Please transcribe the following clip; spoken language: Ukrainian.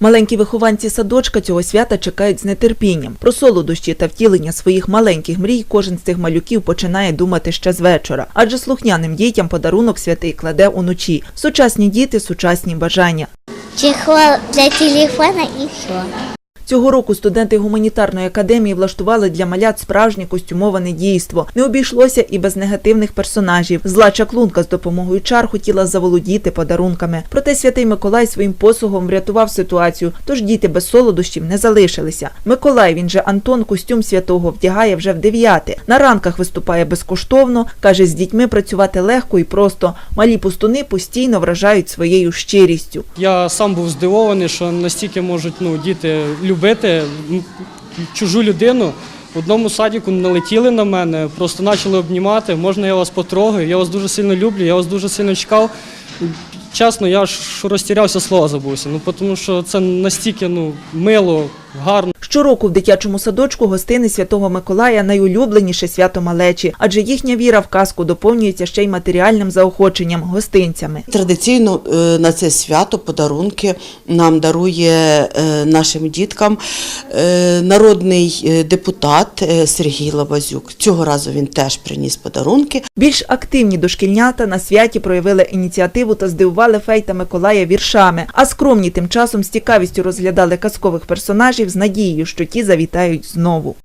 Маленькі вихованці садочка цього свята чекають з нетерпінням. Про солодощі та втілення своїх маленьких мрій кожен з цих малюків починає думати ще з вечора, адже слухняним дітям подарунок святий кладе уночі. Сучасні діти, сучасні бажання. Чехол для телефона і все. Цього року студенти гуманітарної академії влаштували для малят справжнє костюмоване дійство. Не обійшлося і без негативних персонажів. Зла чаклунка з допомогою чар хотіла заволодіти подарунками. Проте святий Миколай своїм посугом врятував ситуацію, тож діти без солодощів не залишилися. Миколай, він же Антон, костюм святого вдягає вже в дев'яте. На ранках виступає безкоштовно. каже, з дітьми працювати легко і просто. Малі пустуни постійно вражають своєю щирістю. Я сам був здивований, що настільки можуть ну, діти любити м, чужу людину. В одному садіку налетіли на мене, просто почали обнімати. Можна я вас потрогаю? Я вас дуже сильно люблю, я вас дуже сильно чекав. Чесно, я ж розтірявся, слова забувся. Ну, тому що це настільки ну, мило, гарно. Щороку в дитячому садочку гостини Святого Миколая найулюбленіше свято малечі, адже їхня віра в казку доповнюється ще й матеріальним заохоченням гостинцями. Традиційно е, на це свято подарунки нам дарує е, нашим діткам е, народний депутат Сергій Лабазюк. Цього разу він теж приніс подарунки. Більш активні дошкільнята на святі проявили ініціативу та здивували Фейта Миколая віршами, а скромні тим часом з цікавістю розглядали казкових персонажів з надією, що ті завітають знову.